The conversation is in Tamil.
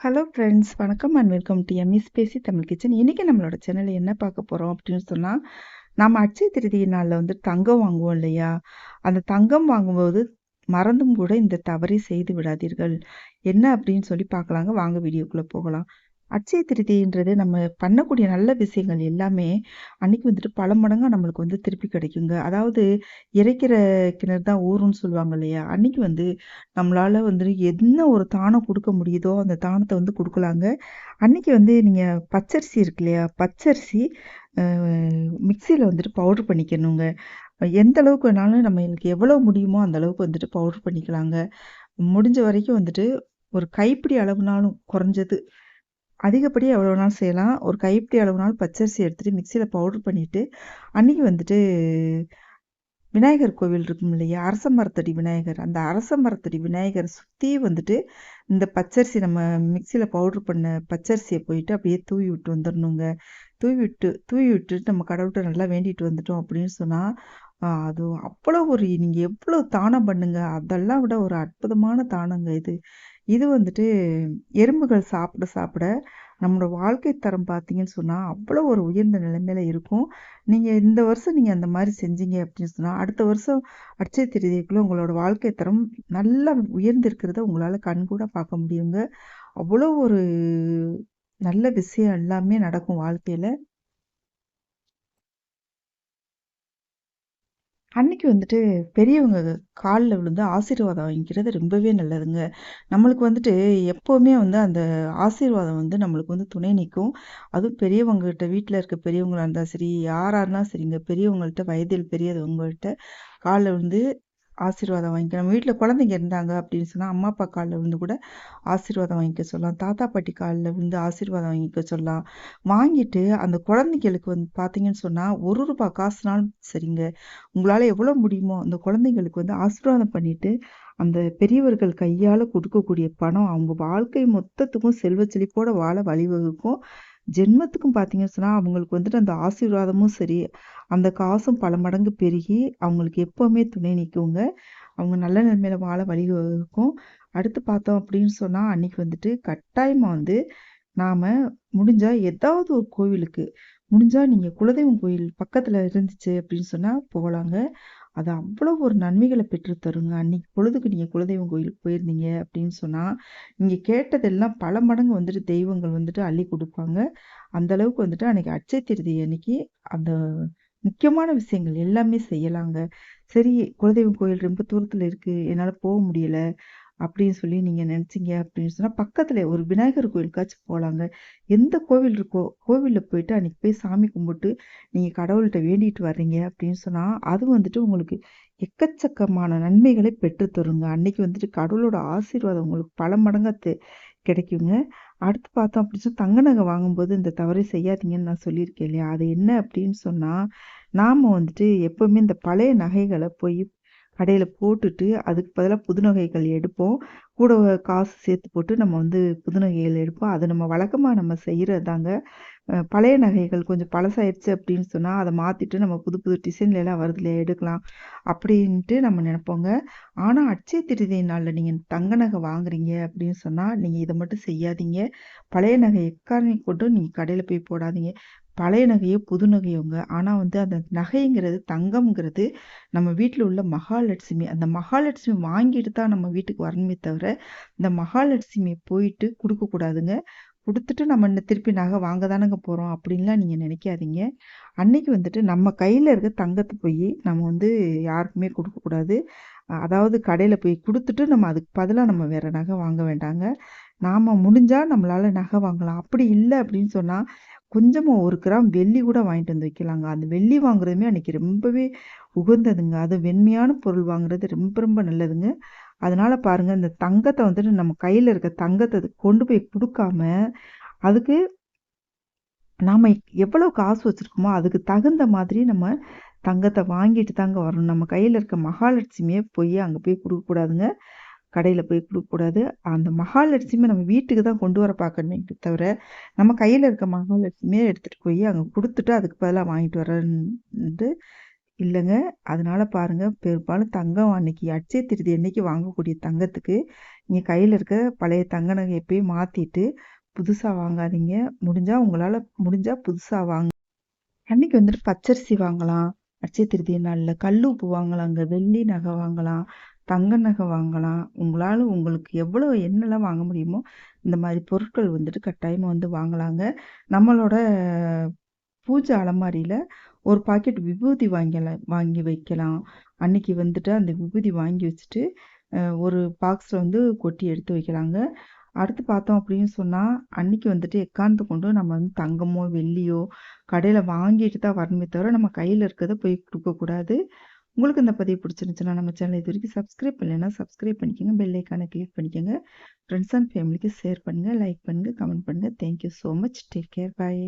ஹலோ ஃப்ரெண்ட்ஸ் வணக்கம் அண்ட் வெல்கம் டு எம்இஸ் பேசி தமிழ் கிச்சன் இன்றைக்கி நம்மளோட சேனலில் என்ன பார்க்க போகிறோம் அப்படின்னு சொன்னால் நம்ம அட்சய திருதி நாளில் வந்து தங்கம் வாங்குவோம் இல்லையா? அந்த தங்கம் வாங்கும்போது மறந்தும் கூட இந்த தவறை செய்து விடாதீர்கள். என்ன அப்படின்னு சொல்லி பார்க்கலாங்க. வாங்க வீடியோக்குள்ளே போகலாம். அட்சய திருதின்றது நம்ம பண்ணக்கூடிய நல்ல விஷயங்கள் எல்லாமே அன்னைக்கு வந்துட்டு பல மடங்காக நம்மளுக்கு வந்து திருப்பி கிடைக்குங்க. அதாவது இறைக்கிற கிணறு தான் ஊருன்னு சொல்லுவாங்க இல்லையா? அன்னைக்கு வந்து நம்மளால வந்து என்ன ஒரு தானம் கொடுக்க முடியுதோ அந்த தானத்தை வந்து கொடுக்கலாங்க. அன்னைக்கு வந்து நீங்கள் பச்சரிசி இருக்கு இல்லையா? பச்சரிசி மிக்சியில் வந்துட்டு பவுடர் பண்ணிக்கணுங்க. எந்த அளவுக்கு வேணாலும் நம்ம எனக்கு எவ்வளோ முடியுமோ அந்த அளவுக்கு வந்துட்டு பவுடர் பண்ணிக்கலாங்க. முடிஞ்ச வரைக்கும் வந்துட்டு ஒரு கைப்பிடி அளவுனாலும் குறைஞ்சது அதிகப்படியாக எவ்வளோ நாள் செய்யலாம். ஒரு கைப்பிடி அளவு நாள் பச்சரிசி எடுத்துகிட்டு மிக்சியில் பவுட்ரு பண்ணிவிட்டு அன்றைக்கி வந்துட்டு விநாயகர் கோவில் இருக்கும் இல்லையா? அரச மரத்தடி விநாயகர். அந்த அரச மரத்தடி விநாயகரை சுற்றி வந்துட்டு இந்த பச்சரிசி நம்ம மிக்சியில் பவுட்ரு பண்ண பச்சரிசியை போயிட்டு அப்படியே தூவி விட்டு வந்துடணுங்க. தூவி விட்டு தூவி விட்டுட்டு நம்ம கடவுள்கிட்ட நல்லா வேண்டிட்டு வந்துட்டோம் அப்படின்னு சொன்னால் அது அவ்வளோ ஒரு நீங்கள் எவ்வளோ தானம் பண்ணுங்க. அதெல்லாம் விட ஒரு அற்புதமான தானங்க இது. இது வந்துட்டு எறும்புகள் சாப்பிட சாப்பிட நம்மளோட வாழ்க்கை தரம் பார்த்தீங்கன்னு சொன்னால் அவ்வளோ ஒரு உயர்ந்த நிலைமையில் இருக்கும். நீங்கள் இந்த வருஷம் நீங்கள் அந்த மாதிரி செஞ்சீங்க அப்படின்னு சொன்னால் அடுத்த வருஷம் அட்சய திருதிக்குள்ளே உங்களோட வாழ்க்கை தரம் நல்லா உயர்ந்திருக்கிறத உங்களால் கண்கூட பார்க்க முடியுங்க. அவ்வளோ ஒரு நல்ல விஷயம் எல்லாமே நடக்கும் வாழ்க்கையில். அன்னைக்கு வந்துட்டு பெரியவங்க காலில் விழுந்து ஆசீர்வாதம் வாங்கிக்கிறது ரொம்பவே நல்லதுங்க. நம்மளுக்கு வந்துட்டு எப்போவுமே வந்து அந்த ஆசீர்வாதம் வந்து நம்மளுக்கு வந்து துணை நிற்கும் அதுவும் பெரியவங்ககிட்ட வீட்டில் இருக்க பெரியவங்களாக இருந்தால் சரி யாராக இருந்தால் சரிங்க. பெரியவங்கள்ட்ட வயதில் பெரியவங்கள்ட்ட காலில் விழுந்து ஆசீர்வாதம் வாங்கிக்க நம்ம வீட்டில் குழந்தைங்க இருந்தாங்க அப்படின்னு சொன்னால் அம்மா அப்பா காலில் விழுந்து கூட ஆசீர்வாதம் வாங்கிக்க சொல்லலாம். தாத்தா பாட்டி காலில் விழுந்து ஆசீர்வாதம் வாங்கிக்க சொல்லலாம். வாங்கிட்டு அந்த குழந்தைங்களுக்கு வந்து பார்த்தீங்கன்னு சொன்னால் ஒரு ரூபாய் காசுனாலும் சரிங்க. உங்களால் எவ்வளோ முடியுமோ அந்த குழந்தைங்களுக்கு வந்து ஆசீர்வாதம் பண்ணிவிட்டு அந்த பெரியவர்கள் கையால் கொடுக்கக்கூடிய பணம் அவங்க வாழ்க்கை மொத்தத்துக்கும் செல்வ செழிப்போட வாழ வழிவகுக்கும். ஜென்மத்துக்கும் பார்த்தீங்கன்னு சொன்னால் அவங்களுக்கு வந்துட்டு அந்த ஆசீர்வாதமும் சரி அந்த காசும் பல மடங்கு பெருகி அவங்களுக்கு எப்போவுமே துணை நிற்குங்க அவங்க நல்ல நிலைமையில வாழ வழிவகுக்கும் அடுத்து பார்த்தோம் அப்படின்னு சொன்னால் அன்னைக்கு வந்துட்டு கட்டாயமாக வந்து நாம் முடிஞ்சால் ஏதாவது ஒரு கோவிலுக்கு முடிஞ்சால் நீங்கள் குலதெய்வம் கோயில் பக்கத்தில் இருந்துச்சு அப்படின்னு சொன்னால் போகலாங்க அது அவ்வளோ ஒரு நன்மைகளை பெற்று தருங்க. அன்னைக்கு பொழுதுக்கு நீங்கள் குலதெய்வம் கோயிலுக்கு போயிருந்தீங்க அப்படின்னு சொன்னால் நீங்கள் கேட்டதெல்லாம் பல மடங்கு வந்துட்டு தெய்வங்கள் வந்துட்டு அள்ளி கொடுப்பாங்க. அந்த அளவுக்கு வந்துட்டு அன்னைக்கு அச்சை திருதி அன்னைக்கு அந்த முக்கியமான விஷயங்கள் எல்லாமே செய்யலாங்க. சரி குலதெய்வம் கோயில் ரொம்ப தூரத்தில் இருக்குது என்னால் போக முடியலை அப்படின்னு சொல்லி நீங்கள் நினச்சிங்க அப்படின்னு சொன்னால் பக்கத்தில் ஒரு விநாயகர் கோயிலுக்காச்சும் போகலாங்க எந்த கோவில் இருக்கோ கோவிலில் போயிட்டு அன்றைக்கி போய் சாமி கும்பிட்டு நீங்கள் கடவுள்கிட்ட வேண்டிட்டு வர்றீங்க அப்படின்னு சொன்னால் அது வந்துட்டு உங்களுக்கு எக்கச்சக்கமான நன்மைகளை பெற்றுத்தருங்க. அன்னைக்கு வந்துட்டு கடவுளோட ஆசீர்வாதம் உங்களுக்கு பல மடங்காக கிடைக்குங்க. அடுத்து பார்த்தோம் அப்படின்னு சொன்னால் தங்க நகை வாங்கும்போது இந்த தவறை செய்யாதீங்கன்னு நான் சொல்லியிருக்கேன் இல்லையா? அது என்ன அப்படின்னு சொன்னால் நாம் வந்துட்டு எப்போவுமே இந்த பழைய நகைகளை போய் கடையில் போட்டுட்டு அதுக்கு பதிலாக புதுநகைகள் எடுப்போம். கூட காசு சேர்த்து போட்டு நம்ம வந்து புதுநகைகள் எடுப்போம். அது நம்ம வழக்கமாக நம்ம செய்கிறதாங்க பழைய நகைகள் கொஞ்சம் பழசாயிடுச்சு அப்படின்னு சொன்னால் அதை மாற்றிட்டு நம்ம புது புது டிசைன்லாம் வருதுல எடுக்கலாம் அப்படின்ட்டு நம்ம நினைப்போங்க. ஆனால் அச்சய திருதி நாளில் நீங்கள் தங்க நகை வாங்குறீங்க அப்படின்னு சொன்னால் நீங்கள் இதை மட்டும் செய்யாதீங்க. பழைய நகை எக்காரணி கொண்டு நீங்கள் கடையில் போய் போடாதீங்க. பழைய நகையோ புது நகையோங்க. ஆனால் வந்து அந்த நகைங்கிறது தங்கம்ங்கிறது நம்ம வீட்டில் உள்ள மகாலட்சுமி. அந்த மகாலட்சுமி வாங்கிட்டு தான் நம்ம வீட்டுக்கு வரணுமே தவிர இந்த மகாலட்சுமியை போயிட்டு கொடுக்கக்கூடாதுங்க கொடுத்துட்டு நம்ம இன்னும் திருப்பி நகை வாங்க தானங்க போகிறோம் அப்படின்லாம் நீங்கள் நினைக்காதீங்க. அன்னைக்கு வந்துட்டு நம்ம கையில் இருக்க தங்கத்தை போய் நம்ம வந்து யாருக்குமே கொடுக்கக்கூடாது அதாவது கடையில் போய் கொடுத்துட்டு நம்ம அதுக்கு பதிலாக நம்ம வேறு நகை வாங்க வேண்டாங்க. நாம் முடிஞ்சால் நம்மளால் நகை வாங்கலாம். அப்படி இல்லை அப்படின்னு சொன்னால் கொஞ்சமாக ஒரு கிராம் வெள்ளி கூட வாங்கிட்டு வந்து வைக்கலாங்க. அந்த வெள்ளி வாங்குறதுமே அன்றைக்கி ரொம்பவே உகந்ததுங்க. அது வெண்மையான பொருள் வாங்குறது ரொம்ப ரொம்ப நல்லதுங்க. அதனால் பாருங்கள் இந்த தங்கத்தை வந்துட்டு நம்ம கையில் இருக்க தங்கத்தை கொண்டு போய் கொடுக்காம அதுக்கு நாம் எவ்வளோ காசு வச்சுருக்கோமோ அதுக்கு தகுந்த மாதிரி நம்ம தங்கத்தை வாங்கிட்டு தாங்க வரணும். நம்ம கையில் இருக்க மகாலட்சுமியை போய் அங்கே போய் கொடுக்கக்கூடாதுங்க கடையில் போய் கொடுக்கக்கூடாது. அந்த மகாலட்சுமி நம்ம வீட்டுக்கு தான் கொண்டு வர பார்க்கணுமே தவிர நம்ம கையில் இருக்க மகாலட்சுமியை எடுத்துகிட்டு போய் அங்கே கொடுத்துட்டு அதுக்கு பதிலாக வாங்கிட்டு வரன்ட்டு இல்லைங்க. அதனால பாருங்க பெரும்பாலும் தங்கம் அன்னைக்கு அட்சய திருதி அன்னைக்கு வாங்கக்கூடிய தங்கத்துக்கு நீங்கள் கையில் இருக்க பழைய தங்க நகையை போய் மாற்றிட்டு புதுசாக வாங்காதீங்க. முடிஞ்சால் உங்களால் முடிஞ்சால் புதுசாக வாங்க. அன்னைக்கு வந்துட்டு பச்சரிசி வாங்கலாம். அட்சய திருதி நாளில் கல் உப்பு வாங்கலாங்க. வெள்ளி நகை வாங்கலாம். தங்க நகை வாங்கலாம். உங்களால் உங்களுக்கு எவ்வளோ என்னெல்லாம் வாங்க முடியுமோ இந்த மாதிரி பொருட்கள் வந்துட்டு கட்டாயமாக வந்து வாங்கலாங்க. நம்மளோட பூஜை அலமாரியில் ஒரு பாக்கெட் விபூதி வாங்கலாம் வாங்கி வைக்கலாம். அன்னைக்கு வந்துட்டு அந்த விபூதி வாங்கி வச்சுட்டு ஒரு பாக்ஸில் வந்து கொட்டி எடுத்து வைக்கலாங்க. அடுத்து பார்த்தோம் அப்படின்னு சொன்னால் அன்னைக்கு வந்துட்டு எக்காந்து கொண்டு நம்ம வந்து தங்கமோ வெள்ளியோ கடையில் வாங்கிட்டு தான் வரணுமே தவிர நம்ம கையில் இருக்கிறத போய் கொடுக்கக்கூடாது உங்களுக்கு இந்த பதிவு பிடிச்சிருந்துச்சுன்னா நம்ம சேனல் இது வரைக்கும் சப்ஸ்கிரைப் பண்ணலைன்னா சப்ஸ்கிரைப் பண்ணிக்கோங்க. பெல் ஐக்கானை கிளிக் பண்ணிக்கோங்க. ஃப்ரெண்ட்ஸ் அண்ட் ஃபேமிலிக்கு ஷேர் பண்ணுங்கள் லைக் பண்ணுங்கள் கமெண்ட் பண்ணுங்கள் thank you so much take care bye